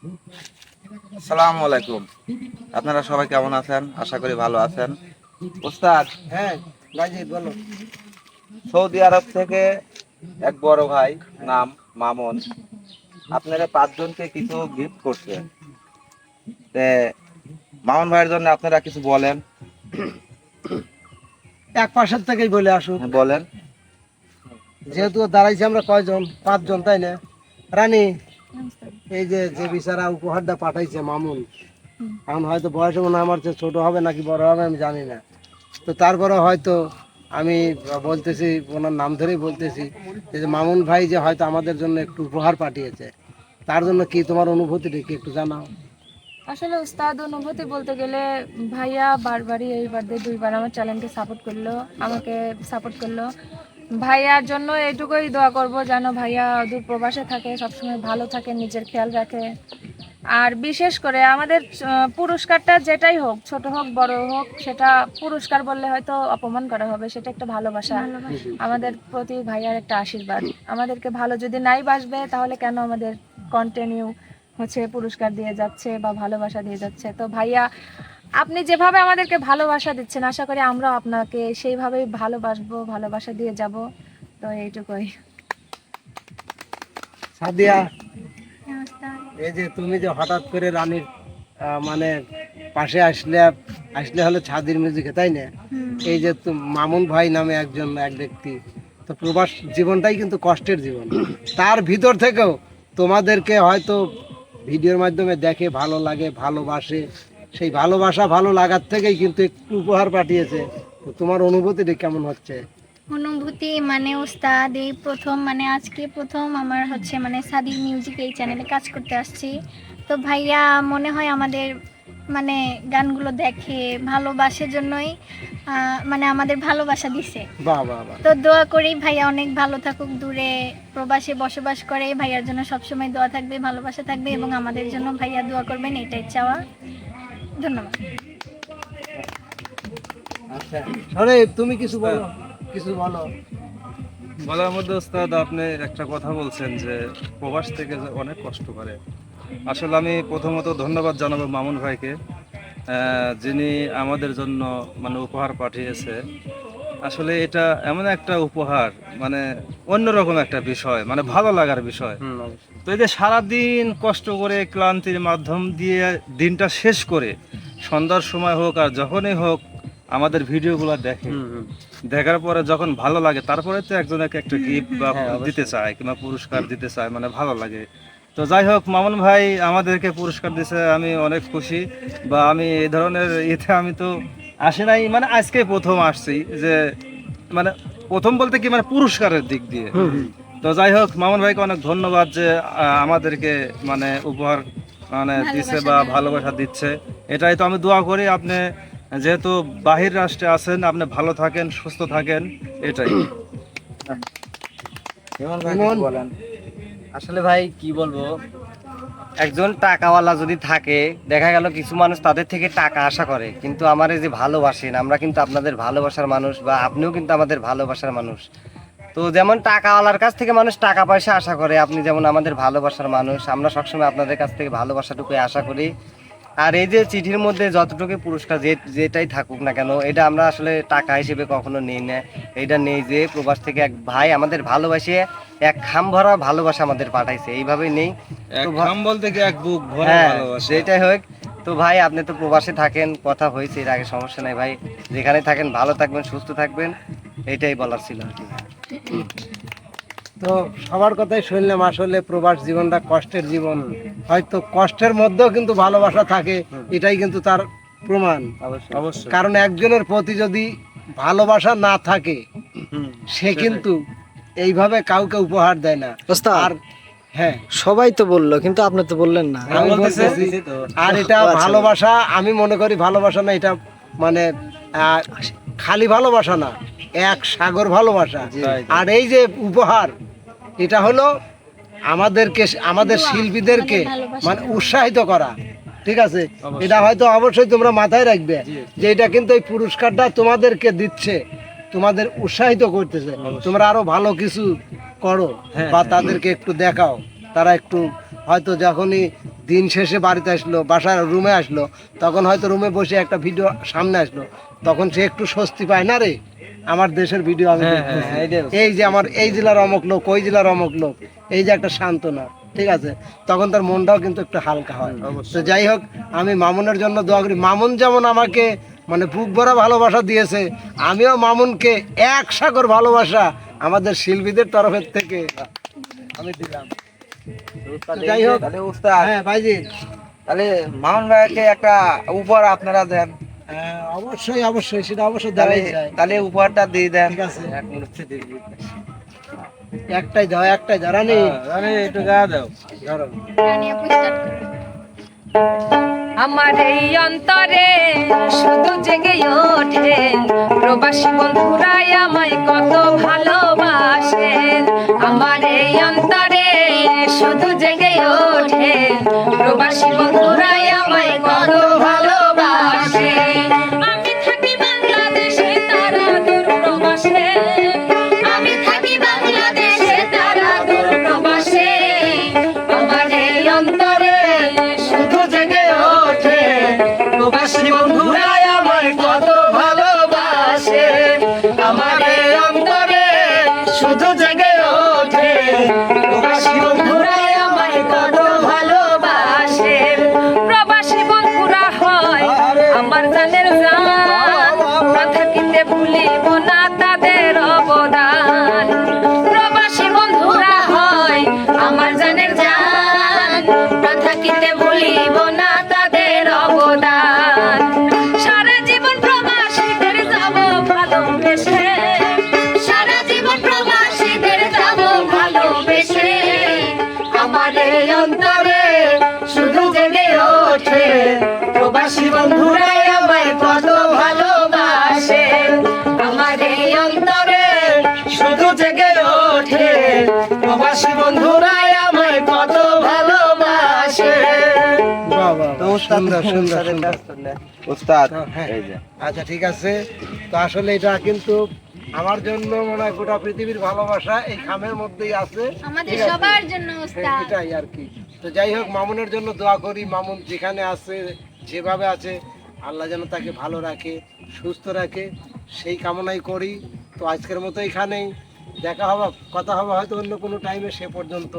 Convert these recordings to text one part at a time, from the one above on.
আসসালামু আলাইকুম। আপনারা সবাই কেমন আছেন? আশা করি ভালো আছেন। ওস্তাদ হ্যাঁ বলো। সৌদি আরব থেকে এক বড় ভাই নাম মামুন। আপনারা পাঁচজনকে কিছু গিফট করছে তে মামুন ভাইয়ের জন্য আপনারা কিছু বলেন। এক পাশের থেকেই বলে আসুক। হ্যাঁ, বলেন। যেহেতু দাঁড়াইছি আমরা কয়জন? পাঁচজন তাই না? রানী এই যে যে বিচারা উপহারটা পাঠাইছে মামুন এখন হয়তো বয়সে মনে আমার ছোট হবে নাকি বড় হবে আমি জানি না। তো তারপরে হয়তো আমি বলতেছি ওনার নাম ধরেই বলতেছি যে মামুন ভাই যে হয়তো আমাদের জন্য একটু উপহার পাঠিয়েছে তার জন্য কি তোমার অনুভূতিটা কি একটু জানাও? আসলে উস্তাদ অনুভূতি বলতে গেলে ভাইয়া বারবারই এইবার দিয়ে দুইবার আমার চ্যানেলকে সাপোর্ট করল আমাকে সাপোর্ট করল। ভাইয়ার জন্য এইটুকুই দোয়া করব যেন ভাইয়া দূর প্রবাসে থাকে সবসময় ভালো থাকে নিজের খেয়াল রাখে। আর বিশেষ করে আমাদের পুরস্কারটা যেটাই হোক ছোট হোক বড় হোক সেটা পুরস্কার বললে হয়তো অপমান করা হবে সেটা একটা ভালোবাসা। আমাদের প্রতি ভাইয়ার একটা আশীর্বাদ। আমাদেরকে ভালো যদি নাই বাসবে তাহলে কেন আমাদের কন্টিনিউ হচ্ছে পুরস্কার দিয়ে যাচ্ছে বা ভালোবাসা দিয়ে যাচ্ছে? তো ভাইয়া আপনি যেভাবে আমাদেরকে ভালোবাসা দিচ্ছেন আশা করি আমরাও আপনাকে সেইভাবেই ভালোবাসবো ভালোবাসা দিয়ে যাব। তো এইটুকুই। সাদিয়া এই যে তুমি যে হঠাৎ করে রানীর মানে পাশে আসলে আসলে হলো ছাদির মিউজিকে তাই না? এই যে মামুন ভাই নামে একজন এক ব্যক্তি। তো প্রবাস জীবনটাই কিন্তু কষ্টের জীবন। তার ভিতর থেকেও তোমাদেরকে হয়তো ভিডিওর মাধ্যমে দেখে ভালো লাগে ভালোবাসে। সেই ভালোবাসা ভালো লাগার থেকেই কিন্তু একটু উপহার পাঠিয়েছে। তো তোমার অনুভূতিটা কেমন হচ্ছে? অনুভূতি মানে ওস্তাদ এই প্রথম মানে আজকে প্রথম আমার হচ্ছে মানে সাদির মিউজিক এই চ্যানেলে কাজ করতে আসছি। তো ভাইয়া মনে হয় আমাদের মানে গানগুলো দেখে ভালোবাসার জন্যই মানে আমাদের ভালোবাসা দিছে। তো দোয়া করি ভাইয়া অনেক ভালো থাকুক দূরে প্রবাসে বসবাস করে। ভাইয়ার জন্য সবসময় দোয়া থাকবে ভালোবাসা থাকবে এবং আমাদের জন্য ভাইয়া দোয়া করবেন এটাই চাওয়া। ধন্যবাদ। আচ্ছা তুমি কিছু বলো কিছু বলো। বলার মধ্যে ওস্তাদ আপনি একটা কথা বলছেন যে প্রবাস থেকে যে অনেক কষ্ট করে। আসলে আমি প্রথমত ধন্যবাদ জানাব মামুন ভাইকে আহ, যিনি আমাদের জন্য মানে উপহার পাঠিয়েছে। আসলে এটা এমন একটা উপহার মানে অন্যরকম একটা বিষয় মানে ভালো লাগার বিষয়। তো এই যে সারাদিন কষ্ট করে ক্লান্তির মাধ্যম দিয়ে দিনটা শেষ করে সন্ধ্যার সময় হোক আর যখনই হোক আমাদের ভিডিওগুলো দেখে। দেখার পরে যখন ভালো লাগে তারপরে তো একজনকে একটা গিফট বা হ্যাঁ, দিতে চায় কিংবা পুরস্কার দিতে চায় মানে ভালো লাগে। তো যাই হোক মামুন ভাই আমাদেরকে পুরস্কার দিছে আমি অনেক খুশি। বা আমি এই ধরনের ইতে আমি তো আসি নাই মানে আজকে প্রথম আসছি যে মানে প্রথম বলতে কি মানে পুরস্কারের দিক দিয়ে। তো যাই হোক মামুন ভাইকে অনেক ধন্যবাদ যে আমাদেরকে মানে উপহার মানে দিচ্ছে বা ভালোবাসা দিচ্ছে। এটাই তো আমি দোয়া করি আপনি যেহেতু বাহির রাষ্ট্রে আছেন আপনি ভালো থাকেন সুস্থ থাকেন এটাই। বলেন। আসলে ভাই কি বলব? একজন টাকাওয়ালা যদি থাকে দেখা গেল কিছু মানুষ তাদের থেকে টাকা আশা করে কিন্তু আমার এই যে ভালোবাসেন আমরা কিন্তু আপনাদের ভালোবাসার মানুষ বা আপনিও কিন্তু আমাদের ভালোবাসার মানুষ। তো যেমন টাকাওয়ালার কাছ থেকে মানুষ টাকা পয়সা আশা করে আপনি যেমন আমাদের ভালোবাসার মানুষ আমরা সবসময় আপনাদের কাছ থেকে ভালোবাসাটুকুই আশা করি। আর এই যে চিঠির মধ্যে যতটুকু পুরস্কার যে যেটাই থাকুক না কেন এটা আমরা আসলে টাকা হিসেবে কখনো নেই না। এটা নেই যে প্রবাস থেকে এক ভাই আমাদের ভালোবাসে এক খাম ভরা ভালোবাসা আমাদের পাঠাইছে। এইভাবেই নেই। এক তো ভা- খাম বলতে কি এক বুক ভরা হ্যাঁ ভালোবাসা? সেটাই হোক। তো ভাই আপনি তো প্রবাসে থাকেন কথা হয়েছে এর আগে সমস্যা নাই ভাই। যেখানে থাকেন ভালো থাকবেন সুস্থ থাকবেন এটাই বলার ছিল আর কি। তো সবার কথাই শুনলাম আসলে প্রবাস জীবনটা কষ্টের জীবন। হয়তো কষ্টের মধ্যেও কিন্তু ভালোবাসা থাকে এটাই কিন্তু তার প্রমাণ। অবশ্যই। কারণ একজনের প্রতি যদি ভালোবাসা না থাকে সে কিন্তু এইভাবে কাউকে উপহার দেয় না। আর হ্যাঁ। সবাই তো বলল কিন্তু আপনি তো বললেন না। আর এটা ভালোবাসা আমি মনে করি ভালোবাসা না এটা মানে আহ, খালি ভালোবাসা না এক সাগর ভালোবাসা। আর এই যে উপহার এটা হলো আমাদেরকে আমাদের শিল্পীদেরকে মানে উৎসাহিত করা ঠিক আছে? এটা হয়তো অবশ্যই তোমরা মাথায় রাখবে যে এটা কিন্তু এই পুরস্কারটা তোমাদেরকে দিচ্ছে তোমাদের উৎসাহিত করতেছে। তোমরা আরও ভালো কিছু করো বা তাদেরকে একটু দেখাও। তারা একটু হয়তো যখনই দিন শেষে বাড়িতে আসলো বাসার রুমে আসলো তখন হয়তো রুমে বসে একটা ভিডিও সামনে আসলো তখন সে একটু স্বস্তি পায় না রে? আমার দেশের ভিডিও আমি এই যে আমার এই জেলার অমুক লোক ওই জেলার অমুক লোক এই যে একটা সান্ত্বনা ঠিক আছে? তখন তার মনটাও কিন্তু একটু হালকা হয়। তো যাই হোক আমি মামুনের জন্য দোয়া করি। মামুন যেমন আমাকে মানে বুক ভরা ভালোবাসা দিয়েছে আমিও মামুনকে এক সাগর ভালোবাসা আমাদের শিল্পীদের তরফের থেকে আমি দিলাম। যাই হোক। হ্যাঁ ভাইজি। তাহলে মামুন ভাইকে একটা উপহার আপনারা দেন। হ্যাঁ, অবশ্যই অবশ্যই সেটা অবশ্যই দেওয়াই যায়। তাহলে উপহারটা দিয়ে দেন। ঠিক আছে। একটাই দাও একটাই দাও রানি। একটু গা দাও ধরো। আমার এই অন্তরে শুধু জেগে ওঠে। প্রবাসী বন্ধুরাই আমায় কত ভালোবাসেন। আমার এই অন্তরে শুধু জেগে ওঠে। প্রবাসী বন্ধুরাই আমায় কত কত ভালোবাসে। আমার অন্তরে শুধু জেগে ওঠে। প্রবাসী কত ভালোবাসে। প্রবাসী বন্ধুরা হয় আমার জানের জান প্রাণ থাকিতে ভুলিব আমায় কত ভালোবাসে। আমার এই অন্তরে শুধু জেগে ওঠে। প্রবাসী বন্ধুরাই আমায় কত ভালোবাসে। উস্তাদ হ্যাঁ। আচ্ছা ঠিক আছে। তো আসলে এটা কিন্তু আমার জন্য মনে হয় গোটা পৃথিবীর ভালোবাসা এই খামের মধ্যেই আছে। আমাদের সবার জন্য হ্যাঁ, এটাই আর কি। তো যাই হোক মামুনের জন্য দোয়া করি। মামুন যেখানে আছে যেভাবে আছে, আল্লাহ যেন তাকে ভালো রাখে, সুস্থ রাখে, সেই কামনাই করি। তো আজকের মতো এখানেই। দেখা হবে, কথা হবে হয়তো অন্য কোনো টাইমে সে পর্যন্ত।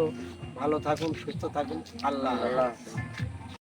ভালো থাকুন, সুস্থ থাকুন। আল্লাহ আল্লাহ